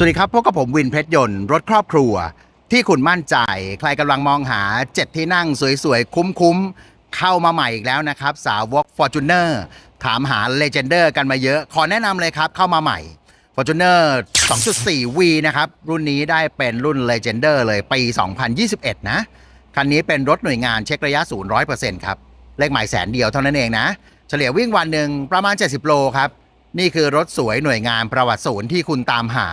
สวัสดีครับพบกับผมวินเพชรยนต์รถครอบครัว ที่คุณมั่นใจ ใครกำลังมองหา7ที่นั่งสวยๆ คุ้มๆ เข้ามาใหม่อีกแล้วนะครับ สาวก Fortuner ถามหา Legender กันมาเยอะ ขอแนะนำเลยครับเข้ามาใหม่ Fortuner 2.4V นะครับ รุ่นนี้ได้เป็นรุ่น Legender เลยปี 2021 นะ คันนี้เป็นรถหน่วยงานเช็คระยะศูนย์100%ครับ เลขหมายแสนเดียวเท่านั้นเองนะ เฉลี่ยวิ่งวันหนึ่งประมาณ 70 โลครับ นี่คือรถสวยหน่วยงานประวัติศูนย์ที่คุณตามหา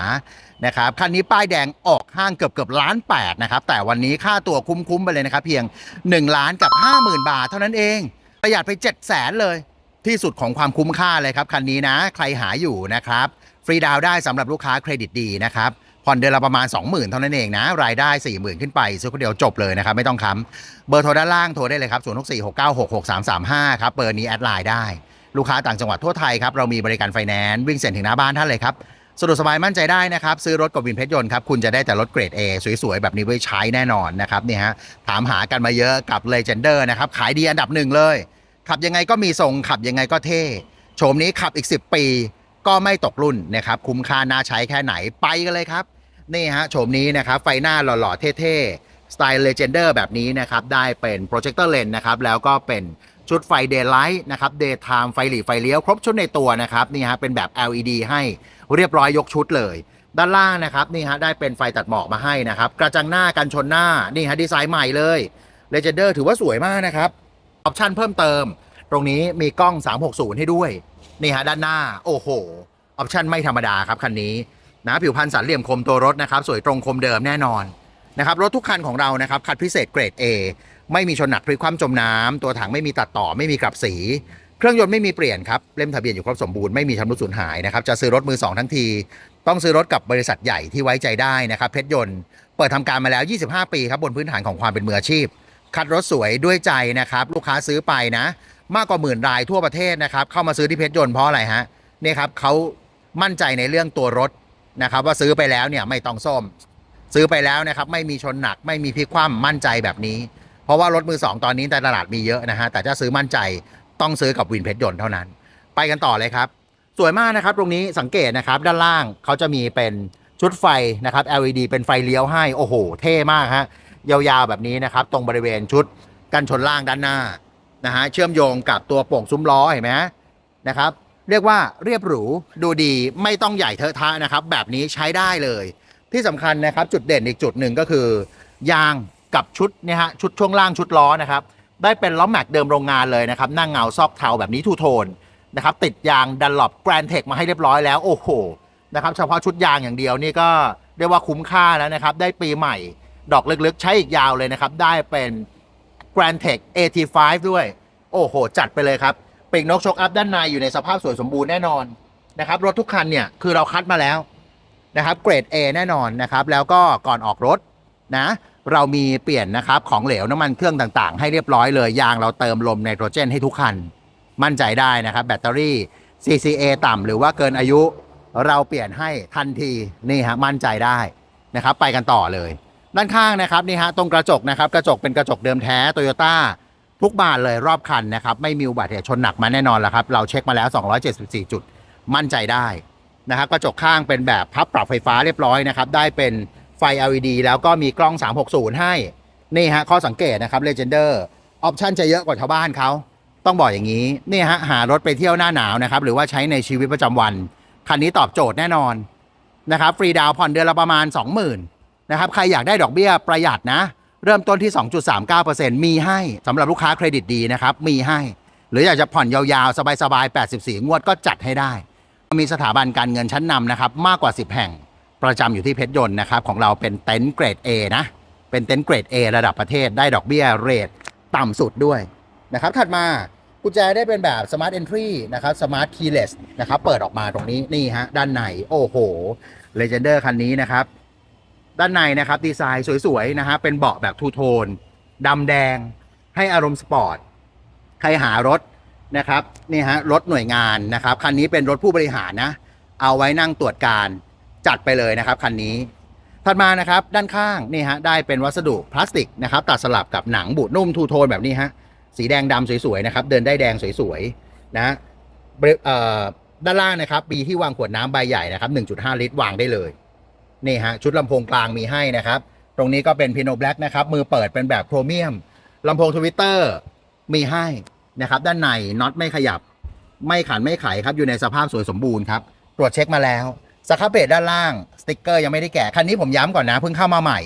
นะครับคันนี้ป้ายแดงออกห้างเกือบเกือบล้านแปดนะครับ แต่วันนี้ค่าตัวคุ้มๆไปเลยนะครับ เพียง 1 ล้านกับ 50,000 บาทเท่านั้นเอง ประหยัดไป 7 0 0แสนเลย ที่สุดของความคุ้มค่าเลยครับ คันนี้นะ ใครหาอยู่นะครับ ฟรีดาวได้สำหรับลูกค้าเครดิตดีนะครับผ่อนเดือนละประมาณ 20,000 เท่านั้นเองนะ รายได้ 40,000 ขึ้นไปซื้อคนเดียวจบเลยนะครับ ไม่ต้องค้ำเบอร์โทรด้านล่างโทรได้เลยครับ 0646966335 ครับ เบอร์นี้แอดไลน์ได้ ลูกค้าต่างจังหวัดทั่วไทยครับเรามีบริการไฟแนนซ์วิ่งเซ็นถึงหน้าบ้านท่านเลยครับสะดวกสบายมั่นใจได้นะครับ ซื้อรถกับวินเพชรยนต์ครับ คุณจะได้แต่รถเกรด A สวยๆ แบบนี้ไว้ใช้แน่นอนนะครับนี่ฮะถามหากันมาเยอะกับ Legender นะครับ ขายดีอันดับหนึ่งเลย ขับยังไงก็มีทรง ขับยังไงก็เท่โฉมนี้ขับอีก 10 ปี ก็ไม่ตกรุ่นนะครับ คุ้มค่าน่าใช้แค่ไหนไปกันเลยครับ นี่ฮะโฉมนี้นะครับ ไฟหน้าหล่อๆ เท่ๆ สไตล์ Legender แบบนี้นะครับได้เป็นโปรเจคเตอร์เลนนะครับแล้วก็เป็น ชุดไฟ Daylight นะครับ Daytime ไฟหลีไฟเลี้ยว ครบชุดในตัวนะครับนี่ฮะเป็นแบบ LED ให้เรียบร้อยยกชุดเลย ด้านล่างนะครับนี่ฮะได้เป็นไฟตัดหมอกมาให้นะครับกระจังหน้ากันชนหน้านี่ฮะดีไซน์ใหม่เลย Legender ถือว่าสวยมากนะครับออปชั่นเพิ่มเติม ตรงนี้มีกล้อง 360 ให้ด้วยนี่ฮะด้านหน้าโอ้โหออปชั่นไม่ธรรมดาครับคันนี้นะผิวพรรณสันเหลี่ยมคมตัวรถนะครับสวยตรงคมเดิมแน่นอนนะครับรถทุกคันของเรานะครับคัดพิเศษเกรด A ไม่มีชนหนักพลิกคว่ำจมน้ำตัวถังไม่มีตัดต่อไม่มีกลับสีเครื่องยนต์ไม่มีเปลี่ยนครับ เล่มทะเบียนอยู่ครบสมบูรณ์ไม่มีชำรุดสูญหายนะครับ จะซื้อรถมือ 2 ทั้งที ต้องซื้อรถกับบริษัทใหญ่ที่ไว้ใจได้นะครับ เพชรยนต์เปิดทำการมาแล้ว 25 ปีครับ บนพื้นฐานของความเป็นมืออาชีพ คัดรถสวยด้วยใจนะครับ ลูกค้าซื้อไปนะ มากกว่าหมื่นรายทั่วประเทศนะครับ เข้ามาซื้อที่เพชรยนต์เพราะอะไรฮะเนี่ยครับเขามั่นใจในเรื่องตัวรถนะครับ ว่าซื้อไปแล้วเนี่ยไม่ต้องซ่อมซื้อไปแล้วนะครับ ไม่มีชนหนักไม่มีพลิกคว่ำมั่นใจแบบนี้ เพราะว่ารถมือสองตอนนี้ในตลาดมีเยอะนะฮะแต่ถ้าซื้อมั่นใจต้องซื้อกับวินเพชรยนต์เท่านั้น ไปกันต่อเลยครับ สวยมากนะครับตรงนี้สังเกตนะครับด้านล่างเขาจะมีเป็นชุดไฟนะครับ LED เป็นไฟเลี้ยวให้โอ้โห เท่มากฮะยาวๆแบบนี้นะครับ ตรงบริเวณชุดกันชนล่างด้านหน้านะฮะเชื่อมโยงกับตัวโป่งซุ้มล้อเห็นไหมนะครับ เรียกว่าเรียบหรูดูดีไม่ต้องใหญ่เทอะทะนะครับ แบบนี้ใช้ได้เลย ที่สำคัญนะครับ จุดเด่นอีกจุดหนึ่งก็คือยาง กับชุดเนี่ยฮะชุดช่วงล่างชุดล้อนะครับได้เป็นล้อแม็กเดิมโรงงานเลยนะครับหน้าเงาซอกเทาแบบนี้ทูโทนนะครับติดยางดันหลบแกรนเทคมาให้เรียบร้อยแล้วโอ้โหนะครับเฉพาะชุดยางอย่างเดียวนี่ก็เรียกว่าคุ้มค่าแล้วนะครับได้ปีใหม่ดอกลึกๆ ใช้อีกยาวเลยนะครับ ได้เป็น Grand Tech AT5 ด้วย โอ้โห จัดไปเลยครับปีกนกชกอัพด้านในอยู่ในสภาพสวยสมบูรณ์แน่นอนนะครับ รถทุกคันเนี่ย คือเราคัดมาแล้วนะครับ เกรด A แน่นอนนะครับ แล้วก็ก่อนออกรถนะ เรามีเปลี่ยนนะครับของเหลวน้ำมันเครื่องต่างๆ ให้เรียบร้อยเลยยางเราเติมลมไนโตรเจนให้ทุกคัน มั่นใจได้นะครับ แบตเตอรี่ CCA ต่ำหรือว่าเกินอายุเราเปลี่ยนให้ทันทีนี่ฮะมั่นใจได้นะครับ ไปกันต่อเลย ด้านข้างนะครับนี่ฮะตรงกระจกนะครับกระจกเป็นกระจกเดิมแท้โตโยต้าทุกบานเลยรอบคันนะครับ ไม่มีอุบัติเหตุชนหนักมาแน่นอนแล้วครับ เราเช็คมาแล้ว 274 จุด มั่นใจได้นะครับกระจกข้างเป็นแบบพับปรับไฟฟ้าเรียบร้อยนะครับ ได้เป็น ไฟ LED แล้วก็มีกล้อง 360 ให้ นี่ฮะข้อสังเกตนะครับ Legender ออปชันจะเยอะกว่าชาวบ้านเขาต้องบอกอย่างนี้นี่ฮะหารถไปเที่ยวหน้าหนาวนะครับ หรือว่าใช้ในชีวิตประจำวัน คันนี้ตอบโจทย์แน่นอนนะครับฟรีดาวน์ผ่อนเดือนละประมาณ 20,000นะครับใครอยากได้ดอกเบี้ยประหยัดนะ เริ่มต้นที่ 2.39%มีให้สำหรับลูกค้าเครดิตดีนะครับมีให้ หรืออยากจะผ่อนยาวๆ สบายๆ 84 งวดก็จัดให้ได้ มีสถาบันการเงินชั้นนำนะครับมากกว่า 10 แห่ง ประจำอยู่ที่เพชรยนต์นะครับ ของเราเป็นเต็นท์เกรด A นะ เป็นเต็นท์เกรด A ระดับประเทศได้ดอกเบี้ยเรทต่ำสุดด้วยนะครับ ถัดมากุญแจได้เป็นแบบ Smart Entry นะครับ Smart Keyless นะครับ เปิดออกมาตรงนี้นี่ฮะด้านในโอ้โห Legender คันนี้นะครับ ด้านในนะครับดีไซน์สวยๆนะฮะเป็นเบาะแบบทูโทนดำแดง ให้อารมณ์สปอร์ตใครหารถนะครับนี่ฮะรถหน่วยงานนะครับคันนี้เป็นรถผู้บริหารนะ เอาไว้นั่งตรวจการ จัดไปเลยนะครับคันนี้ ถัดมานะครับด้านข้างนี่ฮะได้เป็นวัสดุพลาสติกนะครับตัดสลับกับหนังบูดนุ่มทูโทนแบบนี้ฮะสีแดงดำสวยๆนะครับเดินได้แดงสวยๆนะด้านล่างนะครับมีที่วางขวดน้ำใบใหญ่นะครับ 1.5 ลิตรวางได้เลยนี่ฮะชุดลำโพงกลางมีให้นะครับ ตรงนี้ก็เป็นพีโนแบล็กนะครับมือเปิดเป็นแบบโครเมียมลำโพงทวิตเตอร์มีให้นะครับ ด้านในน็อตไม่ขยับ ไม่ขันไม่ไขครับอยู่ในสภาพสวยสมบูรณ์ครับ ตรวจเช็คมาแล้ว สครับเบรดด้านล่างสติ๊กเกอร์ยังไม่ได้แกะคันนี้ผมย้ำก่อนนะเพิ่งเข้ามาใหม่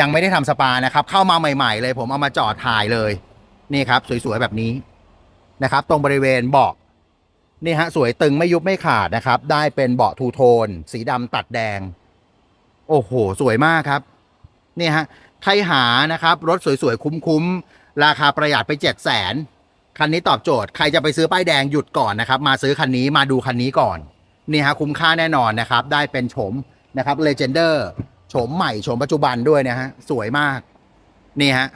ยังไม่ได้ทำสปานะครับ เข้ามาใหม่ๆ เลย ผมเอามาจอดถ่ายเลยนี่ครับ สวยๆแบบนี้นะครับ ตรงบริเวณเบาะนี่ฮะสวยตึงไม่ยุบไม่ขาดนะครับ ได้เป็นเบาะทูโทน สีดำตัดแดง โอ้โห สวยมากครับนี่ฮะใครหานะครับ รถสวยๆ คุ้มๆ ราคาประหยัดไปเจ็ดแสนคันนี้ตอบโจทย์ ใครจะไปซื้อป้ายแดงหยุดก่อนนะครับ มาซื้อคันนี้มาดูคันนี้ก่อน นี่ฮะคุ้มค่าแน่นอนนะครับ ได้เป็นโฉมนะครับ Legender โฉมใหม่โฉมปัจจุบันด้วยนะฮะสวยมาก นี่ฮะ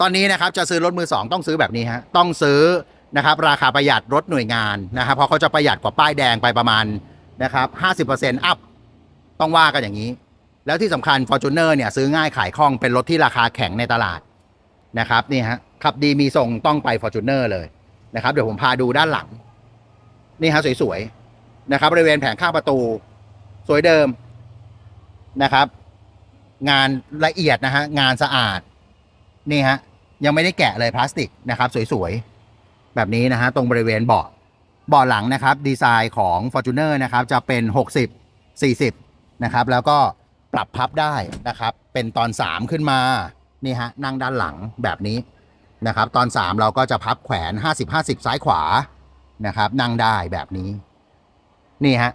ตอนนี้นะครับจะซื้อรถมือสองต้องซื้อแบบนี้ฮะต้องซื้อนะครับ ราคาประหยัดรถหน่วยงานนะครับเพราะเขาจะประหยัดกว่าป้ายแดงไปประมาณนะครับ50%อัพต้องว่ากันอย่างนี้ แล้วที่สำคัญ Fortuner เนี่ยซื้อง่ายขายคล่องเป็นรถที่ราคาแข็งในตลาดนะครับนี่ฮะขับดีมีทรงต้องไป Fortuner เลยนะครับเดี๋ยวผมพาดูด้านหลัง นี่ฮะสวยๆ นะครับบริเวณแผงข้างประตู สวยเดิมนะครับ งานละเอียดนะฮะงานสะอาดนี่ฮะยังไม่ได้แกะเลยพลาสติกนะครับ สวยๆ แบบนี้นะฮะตรงบริเวณเบาะเบาะหลังนะครับ ดีไซน์ของ Fortuner นะครับ จะเป็น 60 40 นะครับ แล้วก็ปรับพับได้นะครับ เป็นตอน 3 ขึ้นมานี่ฮะนั่งด้านหลังแบบนี้นะครับ ตอน 3 เราก็จะพับแขวน 50 50 ซ้ายขวานะครับ นั่งได้แบบนี้ นี่ฮะ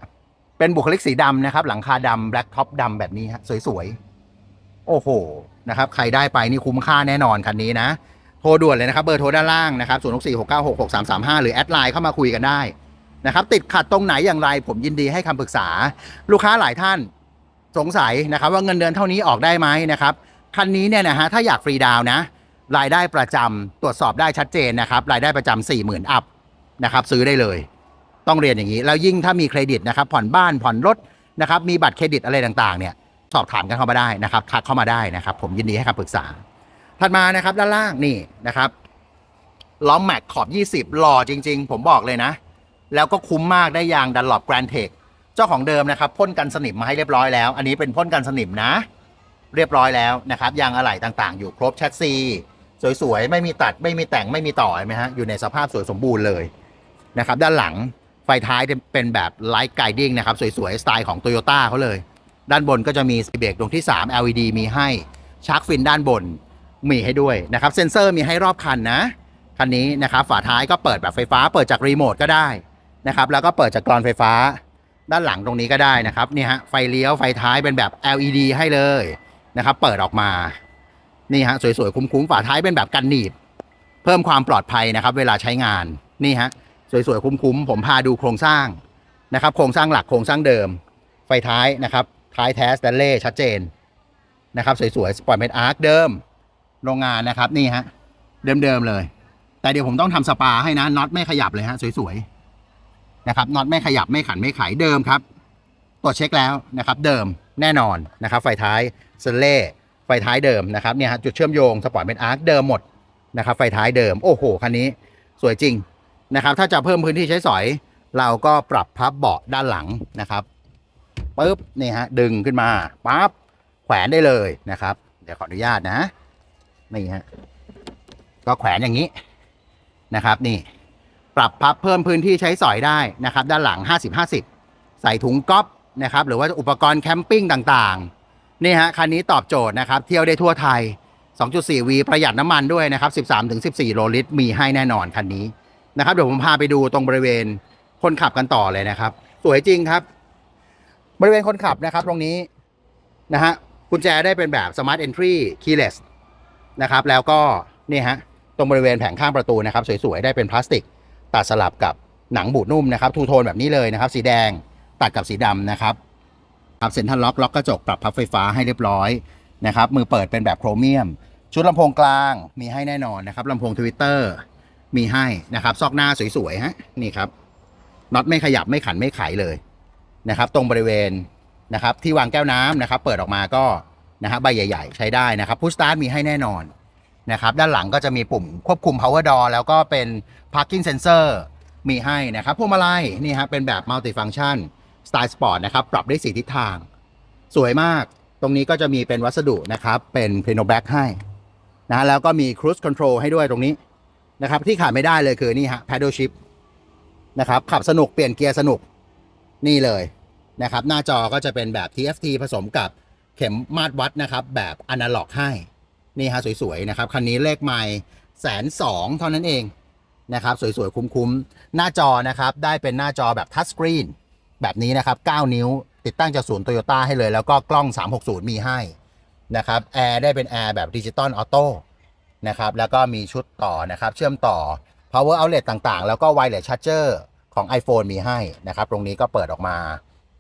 เป็นบุคลิกสีดำนะครับ หลังคาดำแบล็กท็อปดำแบบนี้ฮะ สวยๆ โอ้โห นะครับ ใครได้ไปนี่คุ้มค่าแน่นอนคันนี้นะ โทรด่วนเลยนะครับ เบอร์โทรด้านล่างนะครับ0 6 4 6 9 6 6 3 3 5หรือแอดไลน์เข้ามาคุยกันได้นะครับติดขัดตรงไหนอย่างไร ผมยินดีให้คำปรึกษา ลูกค้าหลายท่านสงสัยนะครับ ว่าเงินเดือนเท่านี้ออกได้ไหมนะครับคันนี้เนี่ยนะฮะถ้าอยากฟรีดาวน์นะรายได้ประจำตรวจสอบได้ชัดเจนนะครับ รายได้ประจำ4 0,000 อัพนะครับ ซื้อได้เลย ต้องเรียนอย่างนี้ แล้วยิ่งถ้ามีเครดิตนะครับผ่อนบ้านผ่อนรถนะครับมีบัตรเครดิตอะไรต่างๆเนี่ยสอบถามกันเข้ามาได้นะครับทักเข้ามาได้นะครับผมยินดีให้คำปรึกษา ถัดมานะครับด้านล่างนี่นะครับล้อมแม็กขอบ 20 หล่อจริง ๆ ผมบอกเลยนะ แล้วก็คุ้มมากได้ยางดันหลบแกรนเทคเจ้าของเดิมนะครับพ่นกันสนิมมาให้เรียบร้อยแล้ว อันนี้เป็นพ่นกันสนิมนะ เรียบร้อยแล้วนะครับยางอะไหล่ต่างๆ อยู่ครบแชสซีสวยๆไม่มีตัดไม่มีแต่งไม่มีต่อเห็นไหมฮะอยู่ในสภาพสวยสมบูรณ์เลยนะครับด้านหลัง ไฟท้ายเป็นแบบไลท์ไกดิ้งนะครับ สวย ๆ สไตล์ของ t o y ยต้เขาเลย ด้านบนก็จะมีสปีเบรกดวงที่ 3 LED มีให้ชาร์กฟินด้านบนมีให้ด้วยนะครับ เซ็นเซอร์มีให้รอบคันนะ คันนี้นะครับฝาท้ายก็เปิดแบบไฟฟ้า เปิดจากรีโมทก็ได้นะครับแล้วก็เปิดจากกรอนไฟฟ้า ด้านหลังตรงนี้ก็ได้นะครับนี่ฮะไฟเลี้ยวไฟท้ายเป็นแบบ LED ให้เลยนะครับเปิดออกมานี่ฮะสวยๆคุ้มๆฝาท้ายเป็นแบบกันหนีบ เพิ่มความปลอดภัยนะครับ เวลาใช้งานนี่ฮะ สวยๆ คุ้มๆ ผมพาดูโครงสร้างนะครับ โครงสร้างหลักโครงสร้างเดิม ไฟท้ายนะครับ ท้ายแท้สแตนเล่ชัดเจนนะครับสวยๆ สปอร์ตเมดอาร์คเดิมโรงงานนะครับนี่ฮะเดิมๆเลย แต่เดี๋ยวผมต้องทำสปาให้นะน็อตไม่ขยับเลยฮะสวยๆนะครับน็อตไม่ขยับไม่ขันไม่ไขเดิมครับตรวจเช็คแล้วนะครับ เดิมแน่นอนนะครับ ไฟท้ายเซเล่ไฟท้ายเดิมนะครับเนี่ยฮะจุดเชื่อมโยงสปอร์ตเมดอาร์คเดิมหมดนะครับไฟท้ายเดิมโอ้โหคันนี้สวยจริง นะครับถ้าจะเพิ่มพื้นที่ใช้สอย เราก็ปรับพับเบาะด้านหลังนะครับปุ๊บนี่ฮะดึงขึ้นมาปั๊บแขวนได้เลยนะครับ เดี๋ยวขออนุญาตนะนี่ฮะก็แขวนอย่างนี้นะครับ นี่ ปรับพับเพิ่มพื้นที่ใช้สอยได้นะครับ ด้านหลัง 50-50 ใส่ถุงก๊อปนะครับ หรือว่าอุปกรณ์แคมปิ้งต่างๆนี่ฮะคันนี้ตอบโจทย์นะครับ เที่ยวได้ทั่วไทย 2.4V ประหยัดน้ำมันด้วยนะครับ 13-14 โลลิตร มีให้แน่นอนคันนี้ นะครับเดี๋ยวผมพาไปดูตรงบริเวณคนขับกันต่อเลยนะครับ สวยจริงครับ บริเวณคนขับนะครับ ตรงนี้นะฮะกุญแจได้เป็นแบบ Smart Entry Keyless นะครับ แล้วก็นี่ฮะตรงบริเวณแผงข้างประตูนะครับ สวยๆ ได้เป็นพลาสติก ตัดสลับกับหนังบูดนุ่มนะครับทูโทนแบบนี้เลยนะครับ สีแดงตัดกับสีดำนะครับครับเซ็นทรัลล็อกล็อกกระจกปรับพับไฟฟ้าให้เรียบร้อยนะครับมือเปิดเป็นแบบโครเมียม ชุดลำโพงกลางมีให้แน่นอนนะครับลำโพงทวิตเตอร์ มีให้นะครับซอกหน้าสวยๆฮะนี่ครับน็อตไม่ขยับไม่ขันไม่ไขเลยนะครับ ตรงบริเวณนะครับที่วางแก้วน้ำนะครับ เปิดออกมาก็นะครับใบใหญ่ ๆ ใช้ได้นะครับพุชสตาร์ทมีให้แน่นอนนะครับ ด้านหลังก็จะมีปุ่มควบคุม power door แล้วก็เป็น parking sensor มีให้นะครับพวงมาลัยนี่ฮะเป็นแบบ multi function สไตล์สปอร์ตนะครับ ปรับได้สีทิศทาง สวยมากตรงนี้ก็จะมีเป็นวัสดุนะครับ เป็นเพนโนแบ็กให้นะแล้วก็มีครู i คอนโทรลให้ด้วยตรงนี้ นะครับ ที่ขาดไม่ได้เลยคือนี่ฮะ paddle shift นะครับ ขับสนุกเปลี่ยนเกียร์สนุกนี่เลยนะครับ หน้าจอก็จะเป็นแบบ TFT ผสมกับเข็มมาตรวัดนะครับ แบบอนาล็อกให้นี่ฮะสวยๆนะครับ คันนี้เลขไม่แสนสองเท่านั้นเองนะครับ สวยๆ คุ้มๆ หน้าจอนะครับ ได้เป็นหน้าจอแบบทัชสกรีนแบบนี้นะครับ 9 นิ้ว ติดตั้งจากศูนย์โตโยต้าให้เลย แล้วก็กล้อง 360 มีให้นะครับแอร์ได้เป็นแอร์แบบดิจิตอลออโต้ นะครับแล้วก็มีชุดต่อนะครับเชื่อมต่อ power outlet ต่างๆ แล้วก็ wireless charger ของ iPhone มีให้นะครับตรงนี้ก็เปิดออกมา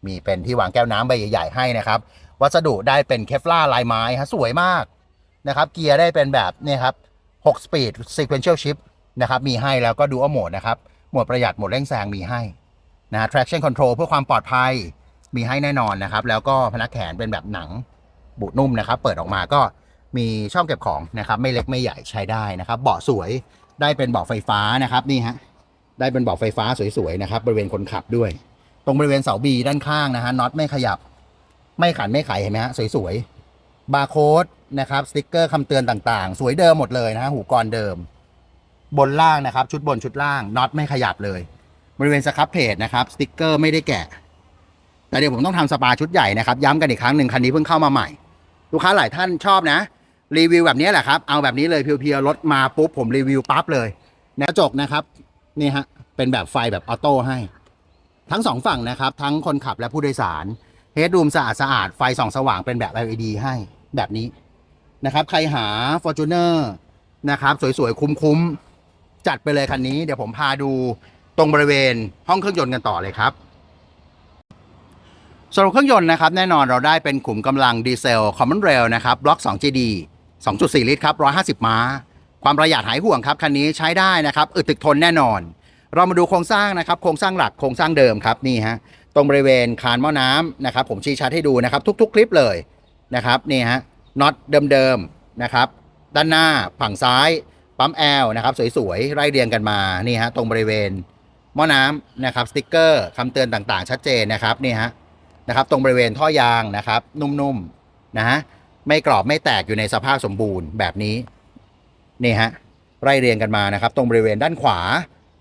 มีเป็นที่วางแก้วน้ำใบใหญ่ๆให้นะครับ วัสดุได้เป็นเคฟล่าลายไม้ฮะสวยมากนะครับ เกียร์ได้เป็นแบบนี่ครับ6 speed sequential shift นะครับ มีให้แล้วก็ดูอัลโหมดนะครับโหมดประหยัดโหมดเร่งแซงมีให้นะ traction control เพื่อความปลอดภัยมีให้แน่นอนนะครับ แล้วก็พนักแขนเป็นแบบหนังบุนุ่มนะครับ เปิดออกมาก็ มีช่องเก็บของนะครับ ไม่เล็กไม่ใหญ่ใช้ได้นะครับ เบาะสวยได้เป็นเบาะไฟฟ้านะครับนี่ฮะได้เป็นเบาะไฟฟ้าสวยๆนะครับ บริเวณคนขับด้วย ตรงบริเวณเสาบีด้านข้างนะฮะน็อตไม่ขยับ ไม่ขันไม่ไขเห็นไหมฮะสวยๆบาร์โค้ดนะครับสติกเกอร์คำเตือนต่างๆ สวยเดิมหมดเลยนะฮะหูกรเดิม บนล่างนะครับ ชุดบนชุดล่างน็อตไม่ขยับเลย บริเวณสครับเพจนะครับสติกเกอร์ไม่ได้แกะแต่เดี๋ยวผมต้องทำสปาชุดใหญ่นะครับ ย้ำกันอีกครั้งหนึ่งคันนี้เพิ่งเข้ามาใหม่ ลูกค้าหลายท่านชอบนะ รีวิวแบบนี้แหละครับ เอาแบบนี้เลยเพียวๆรถมาปุ๊บผมรีวิวปั๊บเลยกระจกนะครับนี่ฮะเป็นแบบไฟแบบออโต้ให้ ทั้งสองฝั่งนะครับ ทั้งคนขับและผู้โดยสารเฮดรูมสะอาดสะอาดไฟส่องสว่างเป็นแบบ LED ให้แบบนี้นะครับ ใครหา Fortuner นะครับ สวยๆ คุ้มๆ จัดไปเลยคันนี้ เดี๋ยวผมพาดูตรงบริเวณห้องเครื่องยนต์กันต่อเลยครับสำหรับเครื่องยนต์นะครับ แน่นอนเราได้เป็นขุมกำลังดีเซล Common Rail นะครับบล็อก 2GD 2.4 ลิตรครับ 150 ม้า ความประหยัดหายห่วงครับคันนี้ใช้ได้นะครับอึดถึกทนแน่นอน เรามาดูโครงสร้างนะครับ โครงสร้างหลักโครงสร้างเดิมครับนี่ฮะตรงบริเวณคานหม้อน้ำนะครับ ผมชี้ชัดให้ดูนะครับ ทุก ๆ คลิปเลยนะครับนี่ฮะน็อตเดิมๆนะครับ ด้านหน้าฝั่งซ้ายปั๊มแอลนะครับสวยๆไล่เรียงกันมานี่ฮะตรงบริเวณหม้อน้ำนะครับสติกเกอร์คำเตือนต่างๆ ชัดเจนนะครับนี่ฮะนะครับ ตรงบริเวณท่อยางนะครับ นุ่มๆนะฮะ ไม่กรอบไม่แตกอยู่ในสภาพสมบูรณ์แบบนี้นี่ฮะไล่เรียงกันมานะครับ ตรงบริเวณด้านขวา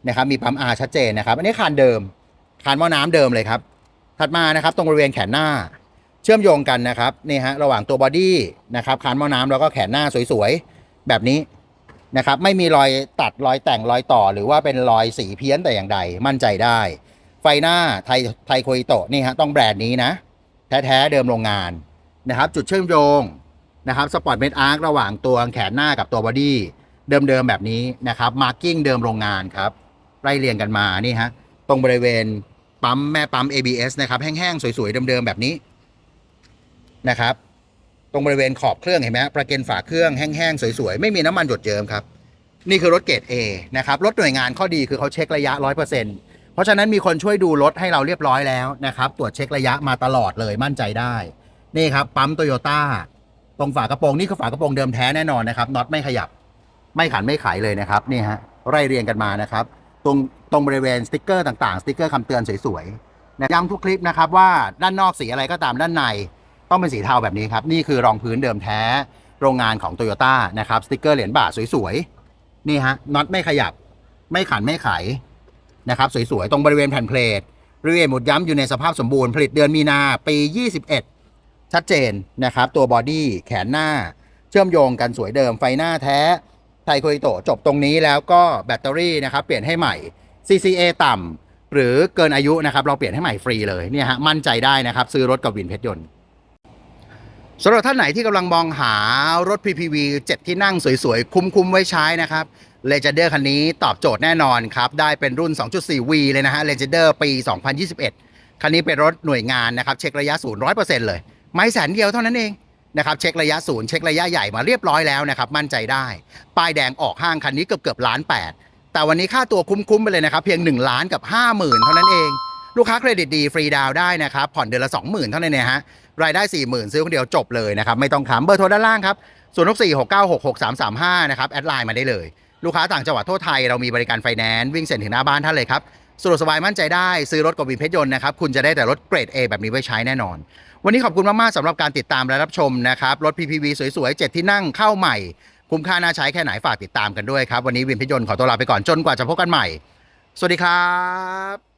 นะครับ มีปั๊ม R ชัดเจนนะครับ อันนี้คานเดิม คานหม้อน้ำเดิมเลยครับ ถัดมานะครับตรงบริเวณแขนหน้า เชื่อมโยงกันนะครับนี่ฮะระหว่างตัวบอดี้นะครับคานหม้อน้ำแล้วก็แขนหน้าสวยๆแบบนี้นะครับไม่มีรอยตัดรอยแต่งรอยต่อ หรือว่าเป็นรอยสีเพี้ยนแต่อย่างใดมั่นใจได้ ไฟหน้าไทยไทยโคอิโตะนี่ฮะต้องแบรนด์นี้นะ แท้ๆเดิมโรงงาน นะครับจุดเชื่อมโยงนะครับสปอร์ตเมทอาร์ระหว่างตัวแขนหน้ากับตัวบอดี้เดิมๆแบบนี้นะครับมาร์กิ้งเดิมโรงงานครับไล่เรียงกันมานี่ฮะตรงบริเวณปั๊มแม่ปั๊ม ABS นะครับแห้งๆ สวยๆเดิมๆแบบนี้นะครับตรงบริเวณขอบเครื่องเห็นไหมะประเก็นฝาเครื่องแห้งๆ สวยๆ ไม่มีน้ำมันหยดเจิมครับ นี่คือรถเกรด A นะครับรถหน่วยงานข้อดีคือเขาเช็คระยะ 100%เพราะฉะนั้นมีคนช่วยดูรถให้เราเรียบร้อยแล้วนะครับตรวจเช็คระยะมาตลอดเลยมั่นใจได้ นี่ครับปั๊มโตโยต้าตรงฝากระโปรงนี่คือฝากระโปรงเดิมแท้แน่นอนนะครับน็อตไม่ขยับไม่ขันไม่ไขเลยนะครับนี่ฮะไล่เรียงกันมานะครับตรงตรงบริเวณสติกเกอร์ต่างๆสติกเกอร์คำเตือนสวยๆนะย้ำทุกคลิปนะครับว่าด้านนอกสีอะไรก็ตามด้านใน ต้องเป็นสีเทาแบบนี้ครับนี่คือรองพื้นเดิมแท้โรงงานของโตโยต้านะครับสติกเกอร์เหรียญบาทสวยๆนี่ฮะน็อตไม่ขยับไม่ขันไม่ไขนะครับสวยๆตรงบริเวณแผ่นเพลทบริเวณหมุดย้ำอยู่ในสภาพสมบูรณ์ผลิตเดือนมีนาปี 21 ชัดเจนนะครับ ตัวบอดี้แขนหน้า เชื่อมโยงกันสวยเดิมไฟหน้าแท้ ไทโคอิโตจบตรงนี้แล้วก็แบตเตอรี่นะครับเปลี่ยนให้ใหม่ CCA ต่ำหรือเกินอายุนะครับเราเปลี่ยนให้ใหม่ฟรีเลยเนี่ยฮะมั่นใจได้นะครับ ซื้อรถกับวินเพชรยนต์สำหรับท่านไหนที่กำลังมองหารถ PPV 7 ที่นั่งสวยๆ คุ้มๆ ไว้ใช้นะครับ Legender คันนี้ตอบโจทย์แน่นอนครับ ได้เป็นรุ่น 2.4V เลยนะฮะ Legender ปี 2021 คันนี้เป็นรถหน่วยงานนะครับ เช็คระยะศูนย์ร้อยเปอร์เซ็นต์เลย ไม่แสนเดียวเท่านั้นเองนะครับเช็คระยะศูนย์เช็คระยะใหญ่มาเรียบร้อยแล้วนะครับมั่นใจได้ ป้ายแดงออกห้างคันนี้เกือบเกือบล้านแปดแต่วันนี้ค่าตัวคุ้มๆไปเลยนะครับเพียง 1 ล้านกับ 5 0,000 เท่านั้นเอง ลูกค้าเครดิตดีฟรีดาวได้นะครับผ่อนเดือนละ 20,000 เท่านั้นเองฮะรายได้ 40,000 ซื้อคนเดียวจบเลยนะครับไม่ต้องขำเบอร์โทรด้านล่างครับ0 6 4 6 9 6 6 3 3 5นะครับแอดไลน์มาได้เลย ลูกค้าต่างจังหวัดทั่วไทยเรามีบริการไฟแนนซ์วิ่งเซ็นถึงหน้าบ้านท่านเลยครับ สะดวกสบายมั่นใจได้ซื้อรถกับวินเพชรยนต์นะครับคุณจะได้แต่รถเกรด A แบบนี้ไว้ใช้แน่นอน วันนี้ขอบคุณมากๆสำหรับการติดตามและรับชมนะครับรถ PPV สวยๆ7ที่นั่งเข้าใหม่ คุ้มค่าน่าใช้แค่ไหนฝากติดตามกันด้วยครับวันนี้วินเพชรยนต์ขอตัวลาไปก่อนจนกว่าจะพบกันใหม่ สวัสดีครับ